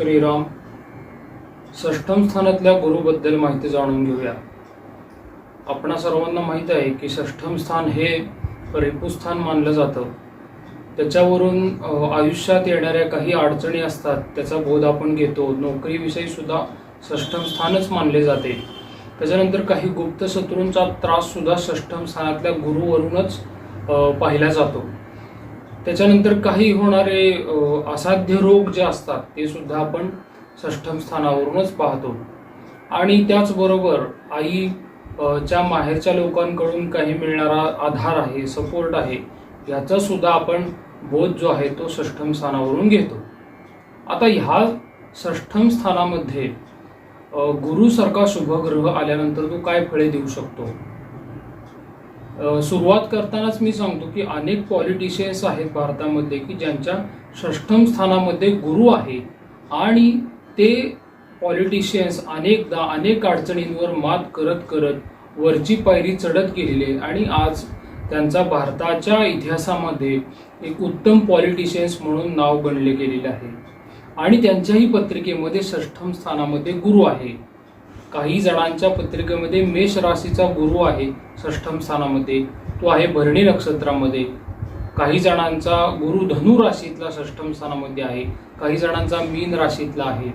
श्रीराम षष्ठम स्थानातल्या गुरुबद्दल माहिती जाणून घेऊया. आपणा सर्वांना माहीत आहे की षष्ठम स्थान हे रेपूस्थान मानलं जातं. त्याच्यावरून आयुष्यात येणाऱ्या काही अडचणी असतात त्याचा बोध आपण घेतो. नोकरीविषयी सुद्धा षष्ठम स्थानच मानले जाते. त्याच्यानंतर काही गुप्त शत्रूंचा त्रास सुद्धा षष्ठम स्थानातल्या गुरुवरूनच पाहिला जातो. त्याच्यानंतर काही होणारे असाध्य रोग जे असतात ते सुद्धा आपण षष्ठम स्थानावरूनच पाहतो. आणि त्याचबरोबर आई च्या माहेरच्या लोकांकडून काही मिळणारा आधार आहे सपोर्ट आहे याचा सुद्धा आपण बोध जो आहे तो षष्ठम स्थानावरून घेतो. आता ह्या षष्ठम स्थानामध्ये गुरुसारखा शुभग्रह आल्यानंतर तो काय फळे देऊ शकतो? सुरुवात करतानाच मी सांगतो की अनेक पॉलिटिशियन्स आहेत भारतामध्ये की ज्यांच्या षष्ठम स्थानामध्ये गुरु आहे. आणि ते पॉलिटिशियन्स अनेकदा अनेक अडचणींवर मात करत करत वरची पायरी चढत गेलेले आणि आज त्यांचा भारताच्या इतिहासामध्ये एक उत्तम पॉलिटिशियन्स म्हणून नाव गणले गेलेले आहे. आणि त्यांच्याही पत्रिकेमध्ये षष्ठम स्थानामध्ये गुरु आहे. काही जणांच्या पत्रिकेमध्ये मेष राशीचा गुरु आहे षष्ठम स्थानामध्ये. तो आहे भरणी नक्षत्रामध्ये. काही जणांचा गुरु धनु राशीतला षष्ठम स्थानामध्ये आहे. काही जणांचा मीन राशीतला आहे.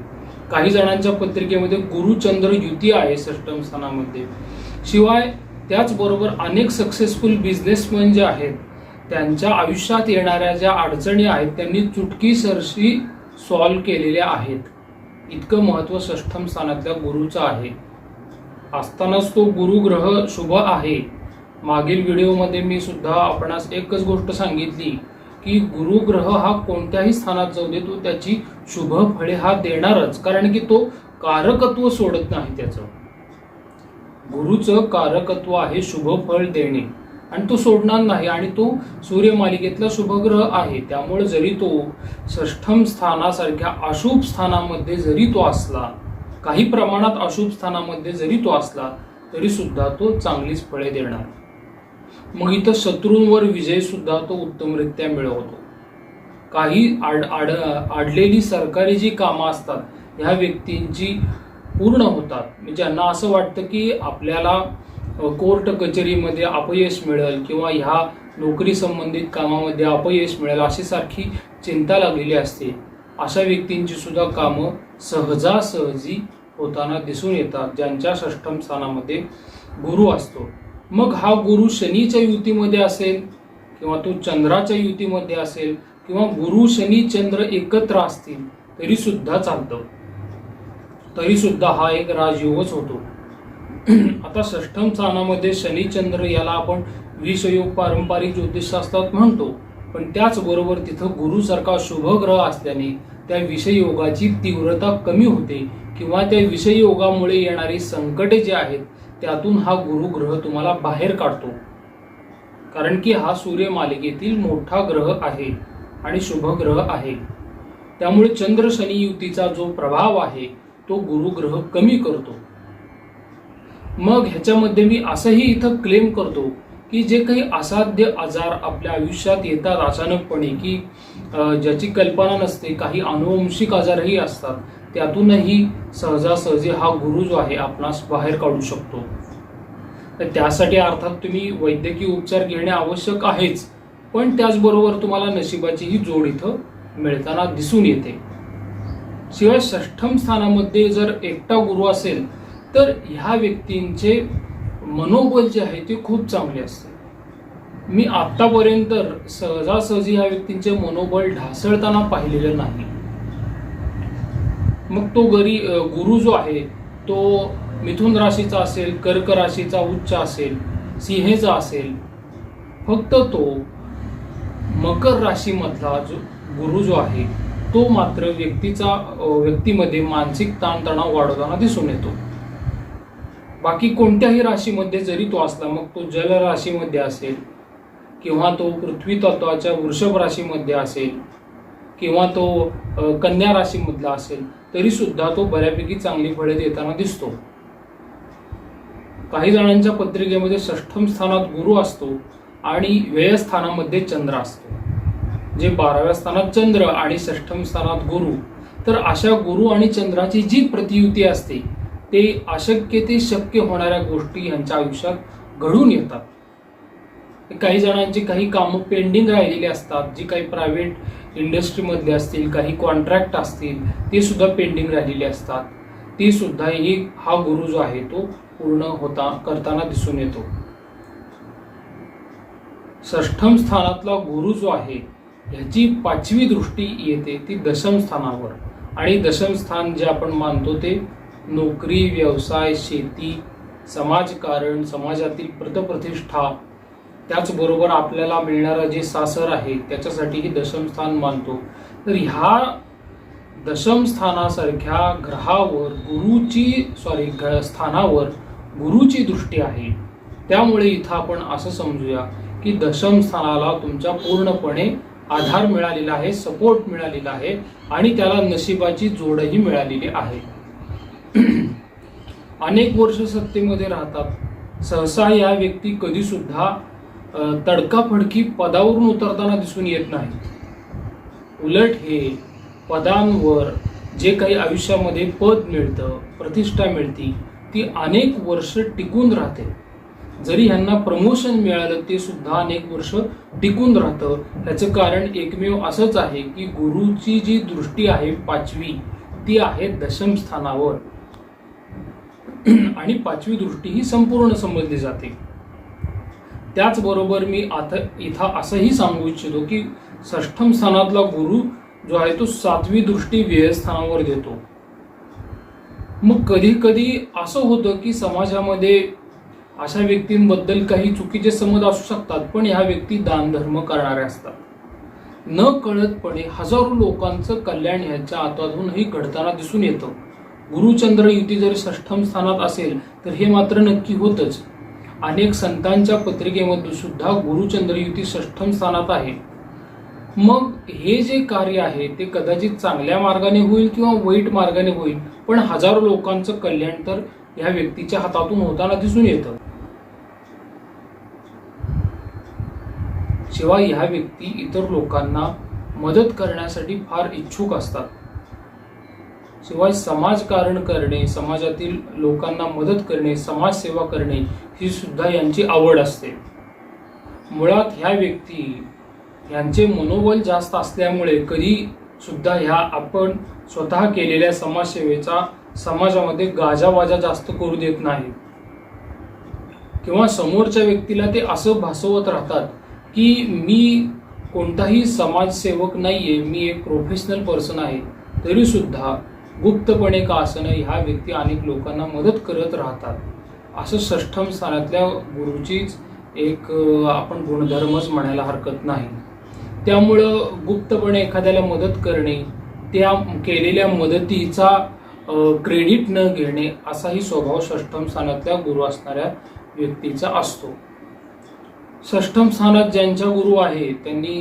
काही जणांच्या पत्रिकेमध्ये गुरुचंद्र युती आहे षष्ठम स्थानामध्ये. शिवाय त्याचबरोबर अनेक सक्सेसफुल बिझनेसमॅन जे आहेत त्यांच्या आयुष्यात येणाऱ्या ज्या अडचणी आहेत त्यांनी चुटकी सरशी सॉल्व्ह केलेल्या आहेत. इतकं महत्त्व षष्ठम स्थानातल्या गुरुचं आहे. असतानाच तो गुरुग्रह शुभ आहे. मागील व्हिडिओमध्ये मी सुद्धा आपणास एकच गोष्ट सांगितली की गुरुग्रह हा कोणत्याही स्थानात जाऊ दे तो त्याची शुभ फळे हा देणारच कारण की तो कारकत्व सोडत नाही त्याचं. गुरुचं कारकत्व आहे शुभ फळ देणे. आणि तो सोडणार नाही आणि तो सूर्यमालिकेतला शुभग्रह आहे. त्यामुळे जरी तो षष्ठम स्थानासारख्या अशुभ स्थानामध्ये जरी तो असला काही प्रमाणात अशुभ स्थानामध्ये जरी तो असला तरी सुद्धा तो चांगलीच फळे देणार. मग इथं शत्रूंवर विजय सुद्धा तो उत्तमरित्या मिळवतो. काही आड आड आडलेली सरकारी जी कामं असतात ह्या व्यक्तींची पूर्ण होतात. म्हणजे ज्यांना असं वाटतं की आपल्याला कोर्ट कचेरीमध्ये अपयश मिळेल किंवा ह्या नोकरी संबंधित कामामध्ये अपयश मिळेल अशी सारखी चिंता लागलेली असते. अशा व्यक्तींची सुद्धा कामं सहजासहजी होताना दिसून येतात ज्यांच्या षष्ठम स्थानामध्ये गुरु असतो. मग हा गुरु शनीच्या युतीमध्ये असेल किंवा तो चंद्राच्या युतीमध्ये असेल किंवा गुरु शनी चंद्र एकत्र असतील तरी सुद्धा चालतं. तरी सुद्धा हा एक राजयोगच होतो. आता षष्ठम स्थानामध्ये शनिचंद्र याला आपण विषयोग पारंपरिक ज्योतिषशास्त्रात म्हणतो. पण त्याचबरोबर तिथं गुरुसारखा शुभ ग्रह असल्याने त्या विषयोगाची तीव्रता कमी होते किंवा त्या विषयोगामुळे येणारी संकटे जी आहेत त्यातून हा गुरुग्रह तुम्हाला बाहेर काढतो. कारण की हा सूर्य मालिकेतील मोठा ग्रह आहे आणि शुभग्रह आहे. त्यामुळे चंद्र शनी युतीचा जो प्रभाव आहे तो गुरुग्रह कमी करतो. मग ह्याच्यामध्ये मी असंही इथं क्लेम करतो की जे काही असाध्य आजार आपल्या आयुष्यात येतात अचानकपणे की ज्याची कल्पना नसते काही अनुवंशिक आजारही असतात त्यातूनही सहजासहजी हा गुरु जो आहे आपणास बाहेर काढू शकतो. तर त्यासाठी अर्थात तुम्ही वैद्यकीय उपचार घेणे आवश्यक आहेच पण त्याचबरोबर तुम्हाला नशिबाचीही जोड इथं मिळताना दिसून येते. शिवाय षष्ठम स्थानामध्ये जर एकटा गुरु असेल तर ह्या व्यक्तींचे मनोबल जे आहे ते खूप चांगले असते. मी आत्तापर्यंत सहजासहजी ह्या व्यक्तींचे मनोबल ढासळताना पाहिलेलं नाही. मग तो गरी गुरु जो आहे तो मिथुन राशीचा असेल कर्क राशीचा उच्च असेल सिंहेचा असेल फक्त तो मकर राशीमधला जो गुरु जो आहे तो मात्र व्यक्तीचा व्यक्तीमध्ये मानसिक ताणतणाव वाढवताना दिसून येतो. बाकी कोणत्याही राशीमध्ये जरी तो असला मग तो जल राशीमध्ये असेल किंवा तो पृथ्वी तत्वाच्या वृषभ राशीमध्ये असेल किंवा तो कन्या राशीमधला असेल तरी सुद्धा तो बऱ्यापैकी चांगली फळे देताना दिसतो. काही जणांच्या पत्रिकेमध्ये षष्ठम स्थानात गुरु असतो आणि व्ययस्थानामध्ये चंद्र असतो. जे बाराव्या स्थानात चंद्र आणि षष्ठम स्थानात गुरु तर अशा गुरु आणि चंद्राची जी प्रतियुती असते ते अशक्य ते शक्य होणाऱ्या गोष्टी यांच्या आयुष्यात घडून येतात. काही जणांची काही कामं पेंडिंग राहिलेली असतात जी काही प्रायव्हेट इंडस्ट्रीमधले असतील काही कॉन्ट्रॅक्ट असतील ते सुद्धा पेंडिंग राहिलेली असतात. ती सुद्धा ही हा गुरु जो आहे तो पूर्ण होता करताना दिसून येतो. षष्ठम स्थानातला गुरु जो आहे ह्याची पाचवी दृष्टी येते ती दशम स्थानावर. आणि दशम स्थान जे आपण मानतो ते नोकरी व्यवसाय शेती समाजकारण समाजातील प्रतप्रतिष्ठा त्याचबरोबर आपल्याला मिळणारं जे सासर आहे त्याच्यासाठीही दशमस्थान मानतो. तर ह्या दशमस्थानासारख्या ग्रहावर गुरुची सॉरी स्थानावर गुरुची दृष्टी आहे. त्यामुळे इथं आपण असं समजूया की दशम स्थानाला तुमच्या पूर्णपणे आधार मिळालेला आहे सपोर्ट मिळालेला आहे आणि त्याला नशिबाची जोडही मिळालेली आहे. अनेक वर्ष सत्तेमध्ये राहतात. सहसा या व्यक्ती कधीसुद्धा तडकाफडकी पदावरून उतरताना दिसून येत नाही. उलट हे पदांवर जे काही आयुष्यामध्ये पद मिळतं प्रतिष्ठा मिळती ती अनेक वर्ष टिकून राहते. जरी ह्यांना प्रमोशन मिळालं ते सुद्धा अनेक वर्ष टिकून राहतं. ह्याचं कारण एकमेव असंच आहे की गुरुची जी दृष्टी आहे पाचवी ती आहे दशम स्थानावर. आणि पाचवी दृष्टी ही संपूर्ण समजली जाते. त्याचबरोबर मी आता इथं असंही सांगू इच्छितो की षष्ठम स्थानातला गुरु जो आहे तो सातवी दृष्टी व्ययस्थानावर देतो मग कधी कधी असं होतं की समाजामध्ये अशा व्यक्तींबद्दल काही चुकीचे समज असू शकतात पण ह्या व्यक्ती दानधर्म करणाऱ्या असतात. न कळतपणे हजारो लोकांचं कल्याण ह्याच्या हातातूनही घडताना दिसून येतं. गुरुचंद्र युती जर षष्ठम स्थानात असेल तर हे मात्र नक्की होतच. अनेक संतांच्या पत्रिकेमध्ये सुद्धा गुरुचंद्र युती षष्ठम स्थानात आहे. मग हे जे कार्य आहे ते कदाचित चांगल्या मार्गाने होईल किंवा वाईट मार्गाने होईल पण हजारो लोकांचं कल्याण तर ह्या व्यक्तीच्या हातातून होताना दिसून येतं. शिवाय ह्या व्यक्ती इतर लोकांना मदत करण्यासाठी फार इच्छुक असतात. शिवाय समाजकारण करणे समाजातील लोकांना मदत करणे समाजसेवा करणे ही सुद्धा यांची आवड असते. मुळात ह्या व्यक्ती यांचे मनोबल जास्त असल्यामुळे कधी सुद्धा ह्या आपण स्वतः केलेल्या समाजसेवेचा समाजामध्ये गाजावाजा जास्त करू देत नाही. किंवा समोरच्या व्यक्तीला ते असं भासवत राहतात की मी कोणताही समाजसेवक नाहीये मी एक प्रोफेशनल पर्सन आहे तरी सुद्धा गुप्तपणे का असणं ह्या व्यक्ती अनेक लोकांना मदत करत राहतात. असं षष्ठम स्थानातल्या गुरुचीच एक आपण गुणधर्मच म्हणायला हरकत नाही. त्यामुळं गुप्तपणे एखाद्याला मदत करणे त्या केलेल्या मदतीचा क्रेडिट न घेणे असाही स्वभाव षष्ठम स्थानातल्या गुरु असणाऱ्या व्यक्तीचा असतो. षष्ठम स्थानात ज्यांच्या गुरु आहे त्यांनी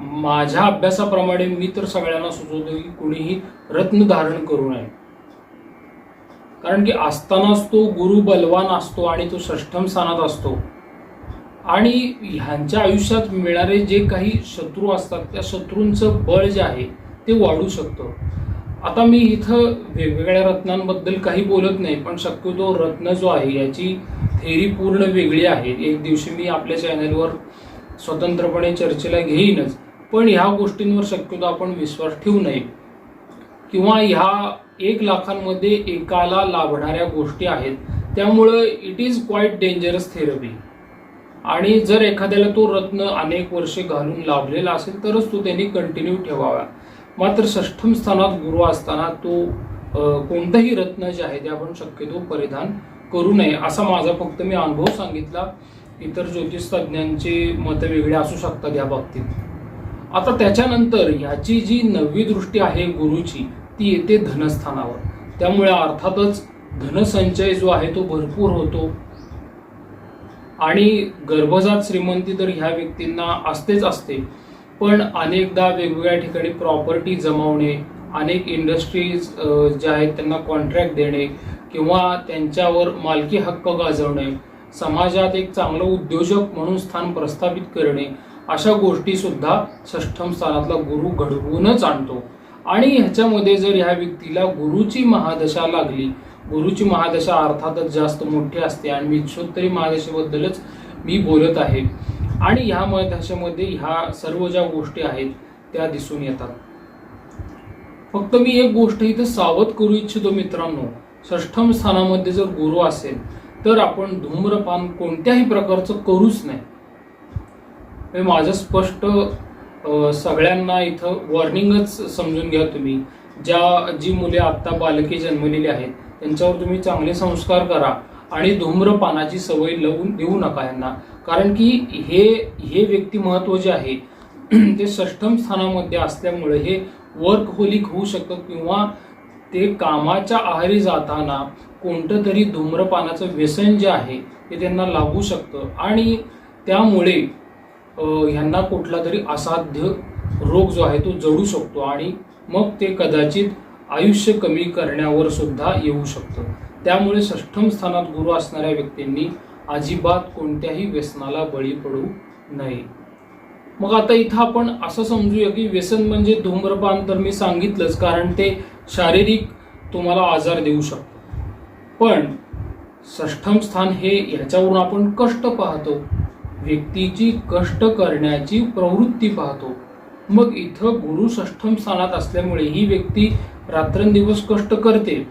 माझ्या अभ्यासाप्रमाणे मी तर सगळ्यांना सुचवतो की कुणीही रत्न धारण करू नये. कारण की असतानाच तो गुरु बलवान असतो आणि तो षष्ठम स्थानात असतो. आणि ह्यांच्या आयुष्यात मिळणारे जे काही शत्रू असतात त्या शत्रूंचं बळ जे आहे ते वाढू शकतं. आता मी इथं वेगवेगळ्या रत्नांबद्दल काही बोलत नाही पण शक्यतो रत्न जो आहे याची थेरी पूर्ण वेगळी आहे. एक दिवशी मी आपल्या चॅनलवर स्वतंत्रपणे चर्चेला घेईनच. पण ह्या गोष्टींवर शक्यतो आपण विश्वास ठेवू नये. किंवा ह्या एक लाखांमध्ये एकाला लाभणाऱ्या गोष्टी आहेत त्यामुळं it is quite dangerous therapy आणि जर एखाद्याला तो रत्न अनेक वर्षे घालून लाभलेला असेल तरच तो त्यांनी कंटिन्यू ठेवावा. मात्र षष्ठम स्थानात गुरु असताना तो कोणतंही रत्न जे आहे ते आपण शक्यतो परिधान करू नये असा माझा फक्त मी अनुभव सांगितला. इतर ज्योतिष तज्ज्ञांचे मतं वेगळे असू शकतात या बाबतीत. आता त्याच्यानंतर ह्याची जी नववी दृष्टी आहे गुरुची ती येते धनस्थानावर. त्यामुळे अर्थातच धनसंचय जो आहे तो भरपूर होतो. आणि गर्भजात श्रीमंती तर ह्या व्यक्तींना असतेच असते. पण अनेकदा वेगवेगळ्या ठिकाणी प्रॉपर्टी जमावणे अनेक इंडस्ट्रीज ज्या आहेत त्यांना कॉन्ट्रॅक्ट देणे किंवा त्यांच्यावर मालकी हक्क गाजवणे समाजात एक चांगलं उद्योजक म्हणून स्थान प्रस्थापित करणे अशा गोष्टी सुद्धा षष्ठम स्थानातला गुरु घडवूनच आणतो. आणि ह्याच्यामध्ये जर ह्या व्यक्तीला गुरुची महादशा लागली गुरुची महादशा अर्थातच जास्त मोठी असते आणि विश्वोत्तरी महादशेबद्दलच मी बोलत आहे. आणि ह्या महादशेमध्ये ह्या सर्व ज्या गोष्टी आहेत त्या दिसून येतात. फक्त मी एक गोष्ट इथं सावध करू इच्छितो मित्रांनो षष्ठम स्थानामध्ये जर गुरु असेल तर आपण धूम्रपान कोणत्याही प्रकारचं करूच नाही. हे माझं स्पष्ट सगळ्यांना इथं वॉर्निंगच समजून घ्या तुम्ही. ज्या जी मुले आत्ता बालके जन्मलेली आहेत त्यांच्यावर तुम्ही चांगले संस्कार करा आणि धूम्रपानाची सवय लावून देऊ नका यांना. कारण की हे हे व्यक्तिमत्व जे आहे ते षष्ठम स्थानामध्ये असल्यामुळे हे वर्कहोलिक होऊ शकतं किंवा ते कामाच्या आहारी जाताना कोणतं तरी धूम्रपानाचं व्यसन जे आहे ते त्यांना लागू शकतं. आणि त्यामुळे ह्यांना कुठला तरी असाध्य रोग जो आहे तो जडू शकतो आणि मग ते कदाचित आयुष्य कमी करण्यावर सुद्धा येऊ शकतं. त्यामुळे षष्ठम स्थानात गुरु असणाऱ्या व्यक्तींनी अजिबात कोणत्याही व्यसनाला बळी पडू नये. मग आता इथं आपण असं समजूया की व्यसन म्हणजे धूम्रपान तर मी सांगितलंच कारण ते शारीरिक तुम्हाला आजार देऊ शकतं. पण षष्ठम स्थान हे ह्याच्यावरून आपण कष्ट पाहतो. व्यक्तीची कष्ट करण्याची प्रवृत्ती पाहतो. मग इथं गुरु षष्ठम स्थानात असल्यामुळे ही व्यक्ती रात्रंदिवस कष्ट करते.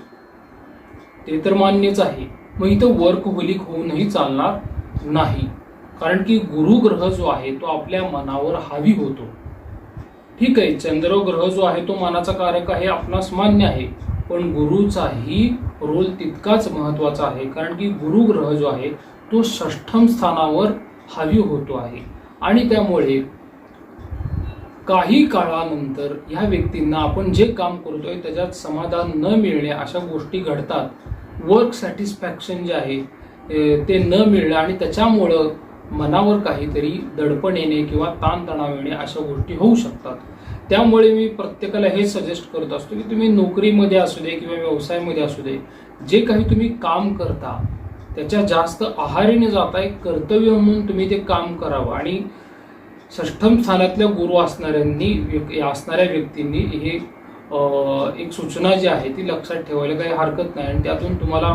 ते तर मान्यच आहे. मग इथं वर्कहोलिक होऊनही चालणार नाही. कारण की गुरु ग्रह जो आहे तो आपल्या मनावर हावी होतो. ठीक आहे चंद्र ग्रह जो आहे तो मनाचा कारक आहे आपणास मान्य आहे. पण गुरुचाही रोल तितकाच महत्त्वाचा आहे. कारण की गुरु ग्रह जो आहे तो षष्ठम स्थानावर हावी होतो आहे. आणि त्यामुळे काही काळानंतर ह्या व्यक्तींना आपण जे काम करतोय त्याच्यात समाधान न मिळणे अशा गोष्टी घडतात. वर्क सॅटिस्फॅक्शन जे आहे ते न मिळणे आणि त्याच्यामुळं मनावर काहीतरी दडपण येणे किंवा ताणतणाव येणे अशा गोष्टी होऊ शकतात. त्यामुळे मी प्रत्येकाला हे सजेस्ट करत असतो की तुम्ही नोकरीमध्ये असू दे किंवा व्यवसायामध्ये असू दे जे काही तुम्ही काम करता त्याच्या जास्त आहारीने जाता एक कर्तव्य म्हणून तुम्ही ते काम करावं. आणि षष्ठम स्थानातल्या गुरु असणाऱ्यांनी असणाऱ्या व्यक्तींनी हे एक सूचना जी आहे ती लक्षात ठेवायला काही हरकत नाही. आणि त्यातून तुम्हाला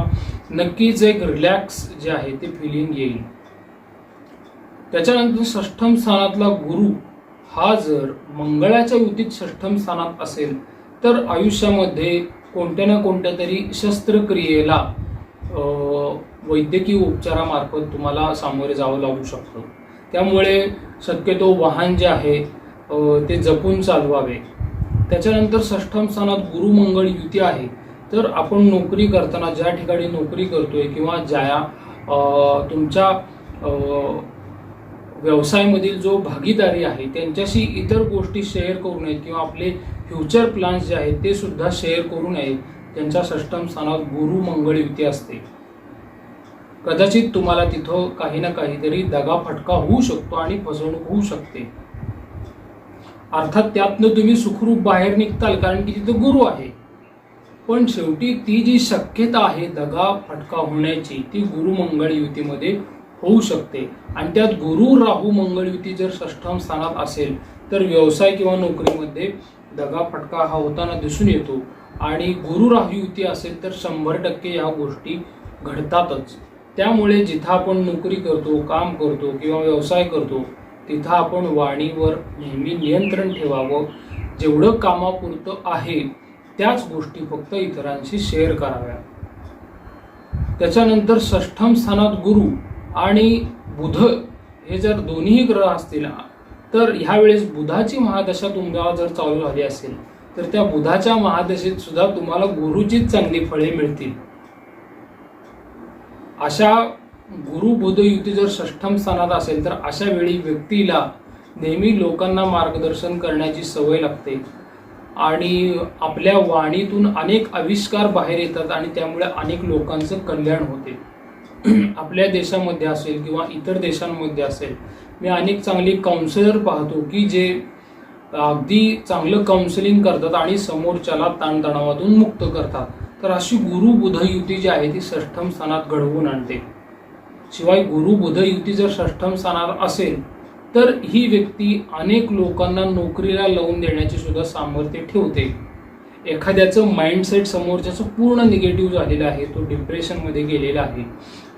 नक्कीच एक रिलॅक्स जे आहे ते फिलिंग येईल. त्याच्यानंतर षष्ठम स्थानातला गुरु हा जर मंगळाच्या युतीत षष्ठम स्थानात असेल तर आयुष्यामध्ये कोणत्या ना कोणत्या तरी शस्त्रक्रियेला वैद्यकीय उपचारामार्फत तुम्हाला सामोरे जावं लागू शकतं. त्यामुळे शक्यतो वाहन जे आहे ते जपून चालवावे. त्याच्यानंतर षष्ठम स्थानात गुरु मंगळ युती आहे. तर आपण नोकरी करताना ज्या ठिकाणी नोकरी करतोय किंवा ज्या तुमच्या व्यवसायामधील जो भागीदारी आहे त्यांच्याशी इतर गोष्टी शेअर करू नयेत किंवा आपले फ्युचर प्लॅन्स जे आहेत ते सुद्धा शेअर करू नयेत. त्यांच्या षष्ठम स्थानात गुरु मंगळ युती असते. कदाचित तुम्हाला तिथं काही ना काहीतरी दगा फटका होऊ शकतो आणि फसवणूक होऊ शकते. अर्थात त्यातनं तुम्ही सुखरूप बाहेर निघताल कारण की तिथं गुरु आहे. पण शेवटी ती जी शक्यता आहे दगा फटका होण्याची ती गुरु मंगळ युतीमध्ये होऊ शकते. आणि त्यात गुरु राहू मंगळ युती जर षष्ठम स्थानात असेल तर व्यवसाय किंवा नोकरीमध्ये दगा फटका हा होताना दिसून येतो. आणि गुरु राहू युती असेल तर शंभर टक्के ह्या गोष्टी घडतातच. त्यामुळे जिथं आपण नोकरी करतो काम करतो किंवा व्यवसाय करतो तिथं आपण वाणीवर नेहमी नियंत्रण ठेवावं. जेवढं कामापुरतं आहे त्याच गोष्टी फक्त इतरांशी शेअर कराव्या त्याच्यानंतर षष्ठम स्थानात गुरु आणि बुध हे जर दोन्ही ग्रह असतील तर ह्यावेळेस बुधाची महादशा तुम्हाला जर चालू झाली असेल तर त्या बुधाच्या महादशेत सुद्धा तुम्हाला गुरुचीच चांगली फळे मिळतील. अशा गुरु बुध युती जर षष्ठम स्थानात असेल तर अशा वेळी व्यक्तीला नेहमी लोकांना मार्गदर्शन करण्याची सवय लागते. आणि आपल्या वाणीतून अनेक आविष्कार बाहेर येतात आणि त्यामुळे अनेक लोकांचं कल्याण होते. आपल्या देशामध्ये असेल किंवा इतर देशांमध्ये असेल मी अनेक चांगली काउन्सिलर पाहतो की जे अगदी चांगलं काउन्सिलिंग करतात आणि समोरच्याला ताणतणावातून मुक्त करतात. तर अशी गुरु बुध युती जी आहे ती षष्ठम स्थानात घडवून आणते. शिवाय गुरु बुध युती जर षष्ठम स्थानात असेल तर ही व्यक्ती अनेक लोकांना नोकरीला लावून देण्याची सुद्धा सामर्थ्य ठेवते. एखाद्याचं माइंडसेट समोरच्याचं पूर्ण निगेटिव्ह झालेलं आहे तो डिप्रेशनमध्ये गेलेला आहे.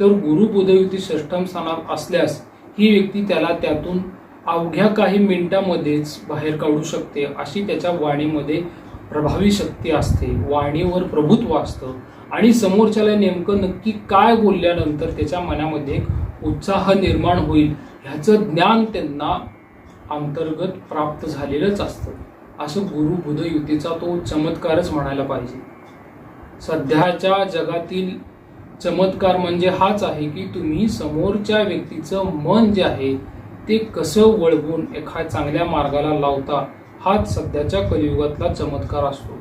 तर गुरु बुधयुती षष्ठम स्थानात असल्यास ही व्यक्ती त्याला त्यातून अवघ्या काही मिनिटांमध्येच बाहेर काढू शकते अशी त्याच्या वाणीमध्ये प्रभावी शक्ती असते वाणीवर प्रभुत्व असतं आणि समोरच्याला नेमकं नक्की काय बोलल्यानंतर त्याच्या मनामध्ये एक उत्साह निर्माण होईल ह्याचं ज्ञान त्यांना अंतर्गत प्राप्त झालेलंच असतं. असं गुरु बुध युतीचा तो चमत्कारच म्हणायला पाहिजे. सध्याच्या जगातील चमत्कार म्हणजे हाच आहे की तुम्ही समोरच्या व्यक्तीचं मन जे आहे ते कसं वळवून एका चांगल्या मार्गाला लावता हाच सध्याच्या कलियुगातला चमत्कार असतो.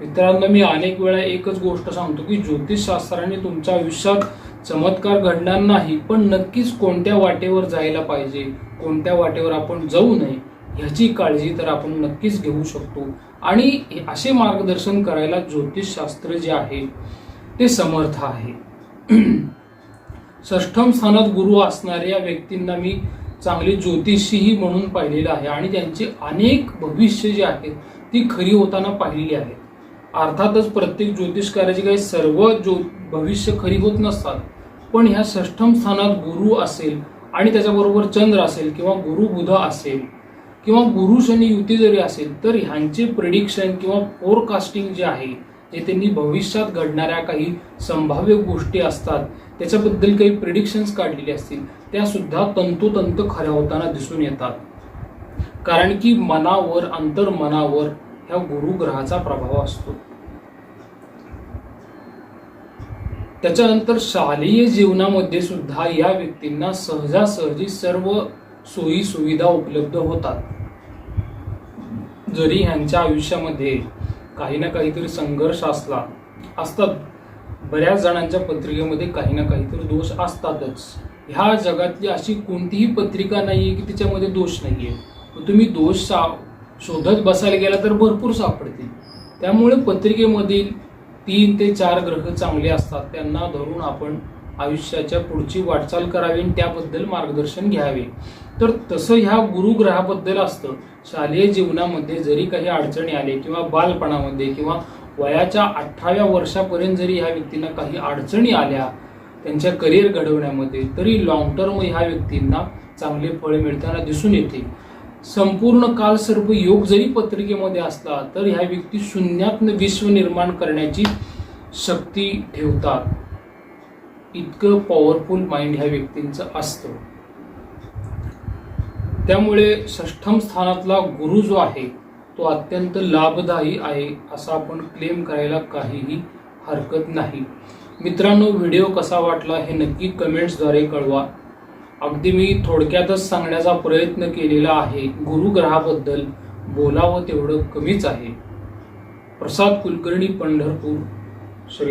मित्रांनो मी अनेक वेळा एकच गोष्ट सांगतो की ज्योतिषशास्त्राने तुमच्या आयुष्यात चमत्कार घडणार नाही पण नक्कीच कोणत्या वाटेवर जायला पाहिजे कोणत्या वाटेवर आपण जाऊ नये ह्याची काळजी तर आपण नक्कीच घेऊ शकतो. आणि असे मार्गदर्शन करायला ज्योतिषशास्त्र जे आहे ते समर्थ आहे. षष्ठम स्थानात गुरु असणाऱ्या व्यक्तींना मी चांगले ज्योतिषीही म्हणून पाहिलेलं आहे आणि त्यांची अनेक भविष्य जे आहेत ती खरी होताना पाहिलेली आहेत. अर्थातच प्रत्येक ज्योतिषकाराची काही सर्व ज्यो भविष्य खरी होत नसतात. पण ह्या षष्ठम स्थानात गुरु असेल आणि त्याच्याबरोबर चंद्र असेल किंवा गुरु बुध असेल किंवा गुरु शनी युती जरी असेल तर ह्यांचे प्रिडिक्शन किंवा फोरकास्टिंग जे आहे त्यांनी भविष्यात घडणाऱ्या काही संभाव्य गोष्टी असतात त्याच्याबद्दल काही प्रिडिक्शन्स काढलेले असतील त्या सुद्धा तंतोतंत खऱ्या होताना दिसून येतात. कारण की मनावर अंतर्मनावर ह्या गुरुग्रहाचा प्रभाव असतो. त्याच्यानंतर शालेय जीवनामध्ये सुद्धा या व्यक्तींना सहजासहजी सर्व सोयी सुविधा उपलब्ध होतात. जरी ह्यांच्या आयुष्यामध्ये काही ना काहीतरी संघर्ष असला असतात. बऱ्याच जणांच्या पत्रिकेमध्ये काही ना काहीतरी दोष असतातच. ह्या जगातली अशी कोणतीही पत्रिका नाहीये की तिच्यामध्ये दोष नाहीये. आहे तुम्ही दोष सा शोधत बसायला गेला तर भरपूर सापडतील. त्यामुळे पत्रिकेमधील तीन ते चार ग्रह चांगले असतात त्यांना धरून आपण आयुष्याच्या पुढची वाटचाल करावी आणि त्याबद्दल मार्गदर्शन घ्यावे. तर तसं ह्या गुरुग्रहाबद्दल असतं. शालेय जीवनामध्ये जरी काही अडचणी आले किंवा बालपणामध्ये किंवा वयाच्या अठराव्या वर्षापर्यंत जरी ह्या व्यक्तींना काही अडचणी आल्या त्यांच्या करिअर घडवण्यामध्ये तरी लॉंग टर्म ह्या व्यक्तींना चांगले फळ मिळताना दिसून येते. संपूर्ण काल सर्व योग जरी पत्रिकेमध्ये असला तर ह्या व्यक्ती शून्यातनं विश्व निर्माण करण्याची शक्ती ठेवतात. इतकं पॉवरफुल माइंड ह्या व्यक्तींचं असतं. त्यामुळे षष्ठम स्थानातला गुरु जो आहे तो अत्यंत लाभदायी आहे असा आपण क्लेम करायला काहीही हरकत नाही. मित्रांनो व्हिडिओ कसा वाटला हे नक्की कमेंट्सद्वारे कळवा. अगदी मी थोडक्यातच सांगण्याचा प्रयत्न केलेला आहे गुरुग्रहाबद्दल बोलावं तेवढं कमीच आहे. प्रसाद कुलकर्णी पंढरपूर. श्री